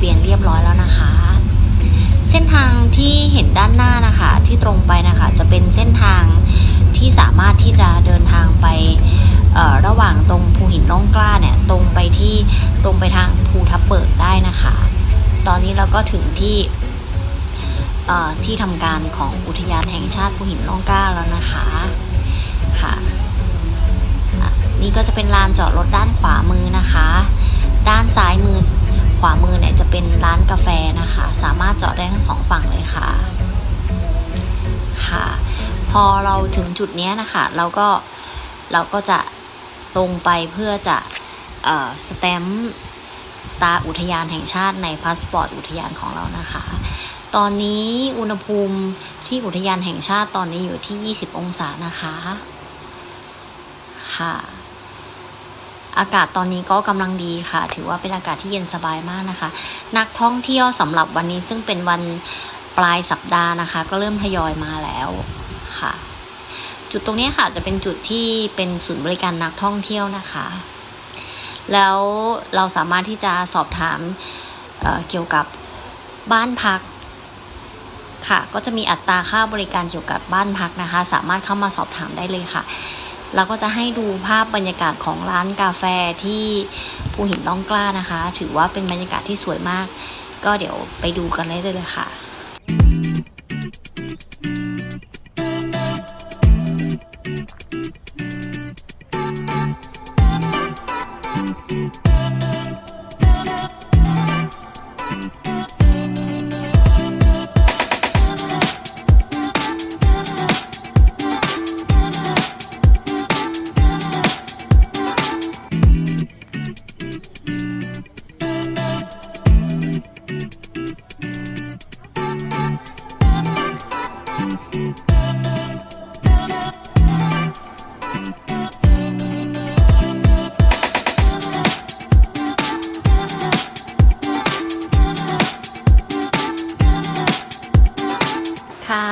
เบียนเรียบร้อยแล้วนะคะ เส้นทางที่เห็นด้านหน้านะคะ ที่ตรงไปนะคะ จะเป็นเส้นทางที่สามารถที่จะเดินทางไประหว่างตรงภูหินร่องกล้าเนี่ยตรงไปที่ตรงไปทางภูทับเบิกได้นะคะ ตอนนี้เราก็ถึงที่ที่ทำการของอุทยานแห่งชาติภูหินร่องกล้าแล้วนะคะค่ะนี่ก็จะเป็นลานจอดรถด้านขวามือนะคะ ด้านซ้ายมือ ขวามือเนี่ยจะเป็นร้านกาแฟนะคะ สามารถจอดได้ทั้งสองฝั่งเลยค่ะ ค่ะ พอเราถึงจุดนี้นะคะ เราก็เราก็จะตรงไปเพื่อจะเอ่อสแตมป์ตาอุทยานแห่งชาติในพาสปอร์ตอุทยานของเรานะคะ ตอนนี้อุณหภูมิที่อุทยานแห่งชาติตอนนี้อยู่ที่ 20 องศานะคะ ค่ะ อากาศตอนนี้ก็กำลังดีค่ะ ถือว่าเป็นอากาศที่เย็นสบายมากนะคะ นักท่องเที่ยวสำหรับวันนี้ซึ่งเป็นวันปลายสัปดาห์นะคะ ก็เริ่มทยอยมาแล้วค่ะ จุดตรงนี้ค่ะจะเป็นจุดที่เป็นศูนย์บริการนักท่องเที่ยวนะคะ แล้วเราสามารถที่จะสอบถามเเกี่ยวกับบ้านพักค่ะ ก็จะมีอัตราค่าบริการเกี่ยวกับบ้านพักนะคะ สามารถเข้ามาสอบถามได้เลยค่ะ เราก็จะให้ดูภาพบรรยากาศของร้านกาแฟที่ภูหินล่องกล้านะคะ ถือว่าเป็นบรรยากาศที่สวยมาก ก็เดี๋ยวไปดูกันได้เลยค่ะ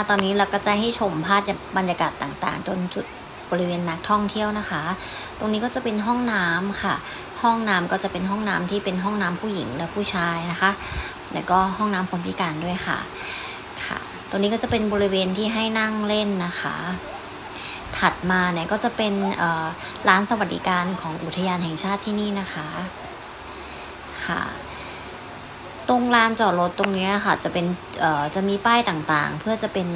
ตอนนี้เราก็จะให้ชมภาพบรรยากาศต่างๆ จนจุดบริเวณนักท่องเที่ยวนะคะ ตรงนี้ก็จะเป็นห้องน้ำค่ะ ห้องน้ำก็จะเป็นห้องน้ำที่เป็นห้องน้ำผู้หญิงและผู้ชายนะคะ แล้วก็ห้องน้ำคนพิการด้วยค่ะ ค่ะ ตรงนี้ก็จะเป็นบริเวณที่ให้นั่งเล่นนะคะ ถัดมาเนี่ยก็จะเป็นร้านสวัสดิการของอุทยานแห่งชาติที่นี่นะคะ ค่ะ ตรงลานจอดรถตรงนี้ค่ะ จะเป็นจะมีป้ายต่างๆ เพื่อจะเป็น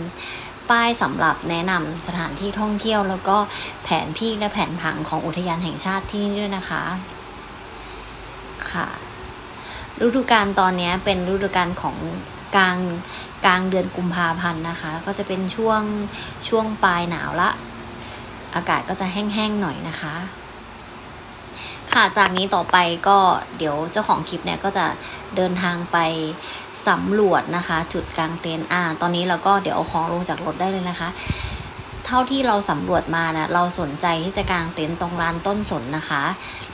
ป้ายสำหรับแนะนำสถานที่ท่องเที่ยว แล้วก็แผนที่และแผนผังของอุทยานแห่งชาติที่นี่ด้วยนะคะ ค่ะ ฤดูกาลตอนนี้เป็นฤดูกาลของกลางกลางเดือนกุมภาพันธ์นะคะ ก็จะเป็นช่วงช่วงปลายหนาวละ อากาศก็จะแห้งๆหน่อยนะคะ ค่ะจากนี้ต่อไปก็เดี๋ยวเจ้าของคลิปเนี่ยก็จะเดินทางไปสำรวจนะคะ จุดกลางเต็นท์อ่า ตอนนี้เราก็เดี๋ยวเอาของลงจากรถได้เลยนะคะ เท่าที่เราสำรวจมานะเราสนใจที่จะกางเต็นท์ตรงลานต้นสนนะคะ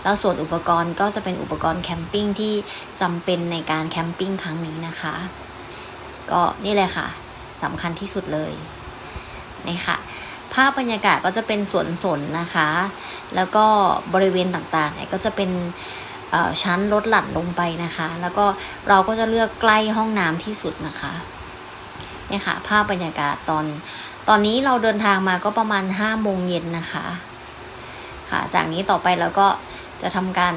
แล้วส่วนอุปกรณ์ก็จะเป็นอุปกรณ์แคมปิ้งที่จำเป็นในการแคมปิ้งครั้งนี้นะคะ ก็นี่เลยค่ะสำคัญที่สุดเลยนี่ค่ะ ภาพบรรยากาศก็จะเป็นสวนสนนะคะ แล้วก็บริเวณต่างๆเนี่ยก็จะเป็นชั้นลดหลั่นลงไปนะคะ แล้วก็เราก็จะเลือกใกล้ห้องน้ำที่สุดนะคะเนี่ยค่ะ ภาพบรรยากาศตอน ตอนนี้เราเดินทางมาก็ประมาณห้าโมงเย็นนะคะ ค่ะ จากนี้ต่อไปเราก็จะทำการ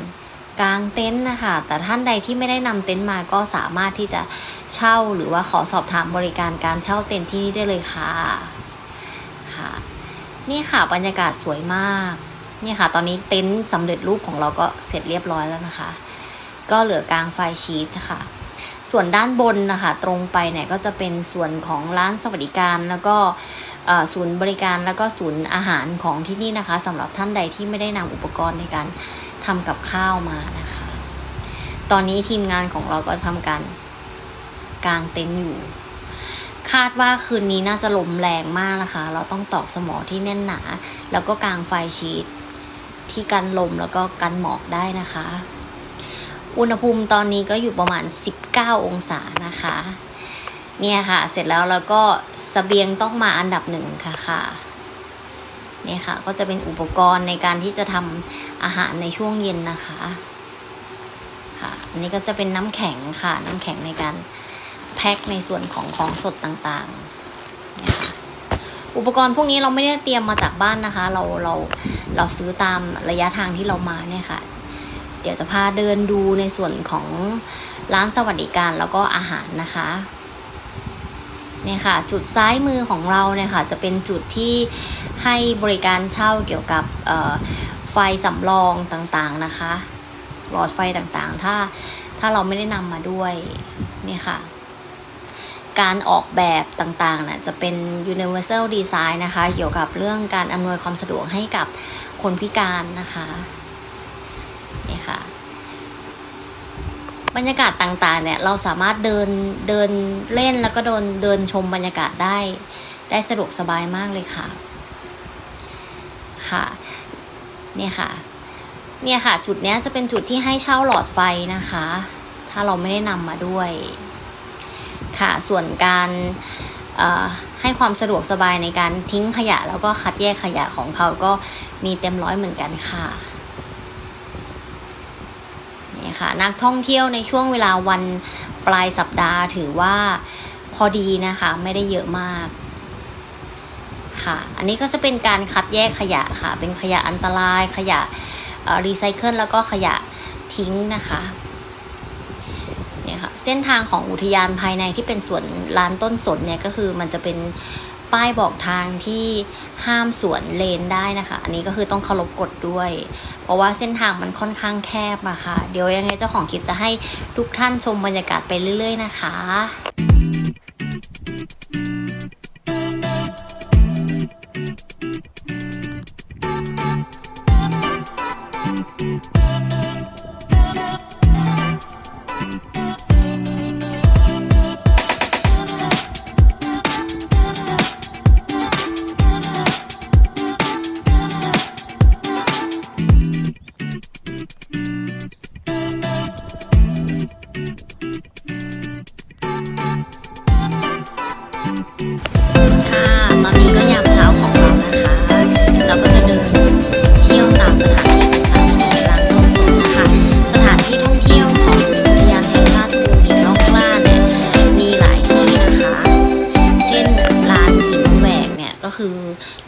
กางเต็นท์นะคะ แต่ท่านใดที่ไม่ได้นำเต็นท์มาก็สามารถที่จะเช่าหรือว่าขอสอบถามบริการการเช่าเต็นท์ที่นี่ได้เลยค่ะ นี่ค่ะบรรยากาศสวยมาก นี่ค่ะ ตอนนี้เต็นท์สำเร็จรูปของเราก็เสร็จเรียบร้อยแล้วนะคะ ก็เหลือกลางไฟชีตค่ะ ส่วนด้านบนนะคะ ตรงไปเนี่ยก็จะเป็นส่วนของร้านสวัสดิการแล้วก็ศูนย์บริการแล้วก็ศูนย์อาหารของที่นี่นะคะสำหรับท่านใดที่ไม่ได้นำอุปกรณ์ในการทำกับข้าวมานะคะ ตอนนี้ทีมงานของเราก็ทำการกางเต็นท์อยู่ คาดว่าคืนนี้น่าจะลมแรงมากนะคะ เราต้องตอกสมอที่แน่นหนา แล้วก็กางไฟชีตที่กันลมแล้วก็กันหมอกได้นะคะ อุณหภูมิตอนนี้ก็อยู่ประมาณ 19 องศานะคะ เนี่ยค่ะ เสร็จแล้วแล้วก็สเสบียงต้องมาอันดับหนึ่งค่ะค่ะเนี่ยค่ะ ก็จะเป็นอุปกรณ์ในการที่จะทำอาหารในช่วงเย็นนะคะ ค่ะ อันนี้ก็จะเป็นน้ำแข็งค่ะ น้ำแข็งในการ แพ็คในส่วนของของสดต่างๆอุปกรณ์พวกนี้เราไม่ได้เตรียมมาจากบ้านนะคะ เราเราเราซื้อตามระยะทางที่เรามาเนี่ยค่ะ เดี๋ยวจะพาเดินดูในส่วนของร้านสวัสดิการแล้วก็อาหารนะคะเนี่ยค่ะจุดซ้ายมือของเราเนี่ยค่ะจะเป็นจุดที่ให้บริการเช่าเกี่ยวกับไฟสำรองต่างๆนะคะ หลอดไฟต่างๆ ถ้าถ้าเราไม่ได้นำมาด้วยเนี่ยค่ะ การออกแบบต่างๆน่ะจะเป็น universal design นะคะ เกี่ยวกับเรื่องการอำนวยความสะดวกให้กับคนพิการนะคะนี่ค่ะ บรรยากาศต่างๆ เนี่ย เราสามารถเดินเดินเล่นแล้วก็เดินเดินชมบรรยากาศได้ ได้สะดวกสบายมากเลยค่ะ ค่ะ เนี่ยค่ะ เนี่ยค่ะ จุดเนี้ยจะเป็นจุดที่ให้เช่าหลอดไฟนะคะ ถ้าเราไม่ได้นำมาด้วย ค่ะ ส่วนการให้ความสะดวกสบายในการทิ้งขยะ แล้วก็คัดแยกขยะของเขาก็มีเต็มร้อยเหมือนกันค่ะนี่ค่ะ นักท่องเที่ยวในช่วงเวลาวันปลายสัปดาห์ถือว่าพอดีนะคะ ไม่ได้เยอะมากค่ะ อันนี้ก็จะเป็นการคัดแยกขยะค่ะ เป็นขยะอันตรายขยะรีไซเคิลแล้วก็ขยะทิ้งนะคะ เนี่ยค่ะเส้นทางของอุทยานภายในที่เป็นสวนลานต้นสนเนี่ยก็คือมันจะเป็นป้ายบอกทางที่ห้ามสวนเลนได้นะคะ อันนี้ก็คือต้องเคารพกฎด้วย เพราะว่าเส้นทางมันค่อนข้างแคบอะค่ะ เดี๋ยวยังไงเจ้าของคลิปจะให้ทุกท่านชมบรรยากาศไปเรื่อย ๆ นะคะ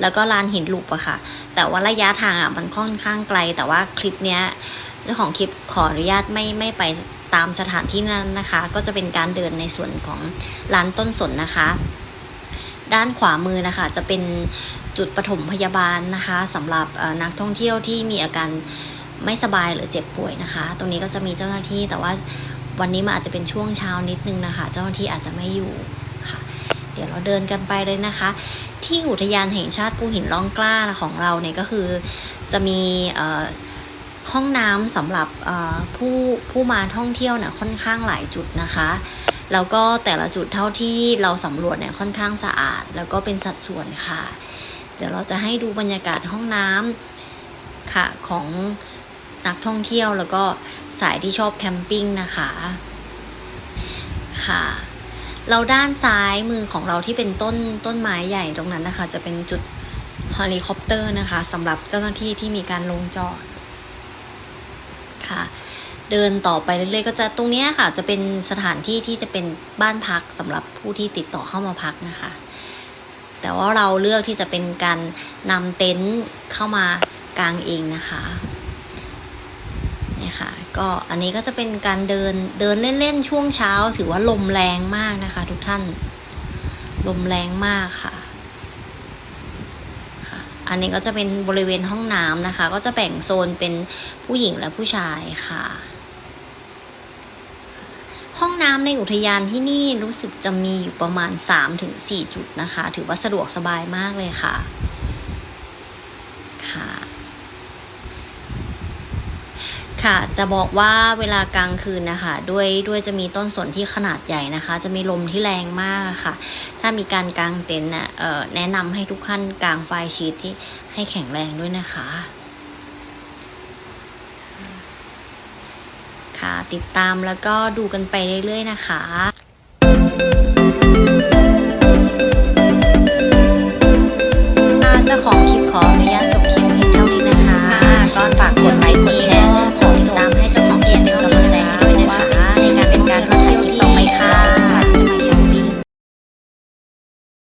แล้วก็ลานหินลุบอะค่ะ แต่ว่าระยะทางอะมันค่อนข้างไกล แต่ว่าคลิปเนี้ยเจ้าของคลิปขออนุญาตไม่ไม่ไปตามสถานที่นั้นนะคะ ก็จะเป็นการเดินในส่วนของร้านต้นสนนะคะ ด้านขวามือนะคะจะเป็นจุดปฐมพยาบาลนะคะสำหรับนักท่องเที่ยวที่มีอาการไม่สบายหรือเจ็บป่วยนะคะ ตรงนี้ก็จะมีเจ้าหน้าที่แต่ว่าวันนี้มันอาจจะเป็นช่วงเช้านิดนึงนะคะ เจ้าหน้าที่อาจจะไม่อยู่ค่ะ เดี๋ยวเราเดินกันไปเลยนะคะ ที่อุทยานแห่งชาติภูหินร่องกล้าของเราเนี่ยก็คือจะมีห้องน้ำสำหรับผู้ผู้มาท่องเที่ยวเนี่ยค่อนข้างหลายจุดนะคะ แล้วก็แต่ละจุดเท่าที่เราสำรวจเนี่ยค่อนข้างสะอาด แล้วก็เป็นสัดส่วนค่ะ เดี๋ยวเราจะให้ดูบรรยากาศห้องน้ำค่ะของนักท่องเที่ยวแล้วก็สายที่ชอบแคมปิ้งนะคะค่ะ เราด้านซ้ายมือของเราที่เป็นต้นต้นไม้ใหญ่ตรงนั้นนะคะ จะเป็นจุดเฮลิคอปเตอร์นะคะสำหรับเจ้าหน้าที่ที่มีการลงจอดค่ะ เดินต่อไปเรื่อยๆก็จะตรงนี้ค่ะ จะเป็นสถานที่ที่จะเป็นบ้านพักสำหรับผู้ที่ติดต่อเข้ามาพักนะคะ แต่ว่าเราเลือกที่จะเป็นการนำเต็นท์เข้ามากางเองนะคะ เนี่ยค่ะ ก็อันนี้ก็จะเป็นการเดินเดินเล่นๆช่วงเช้า ถือว่าลมแรงมากนะคะ ทุกท่าน ลมแรงมากค่ะค่ะ อันนี้ก็จะเป็นบริเวณห้องน้ำนะคะ ก็จะแบ่งโซนเป็นผู้หญิงและผู้ชายค่ะ ห้องน้ำในอุทยานที่นี่รู้สึกจะมีอยู่ประมาณ 3-4 จุดนะคะ ถือว่าสะดวกสบายมากเลยค่ะค่ะ ค่ะ จะบอกว่าเวลากลางคืนนะคะ ด้วยด้วยจะมีต้นสนที่ขนาดใหญ่นะคะ จะมีลมที่แรงมากค่ะ ถ้ามีการกางเต็นท์แนะนำให้ทุกท่านกางไฟชีทที่ให้แข็งแรงด้วยนะคะ ค่ะติดตามแล้วก็ดูกันไปเรื่อยๆนะคะเจ้าของคลิปขอ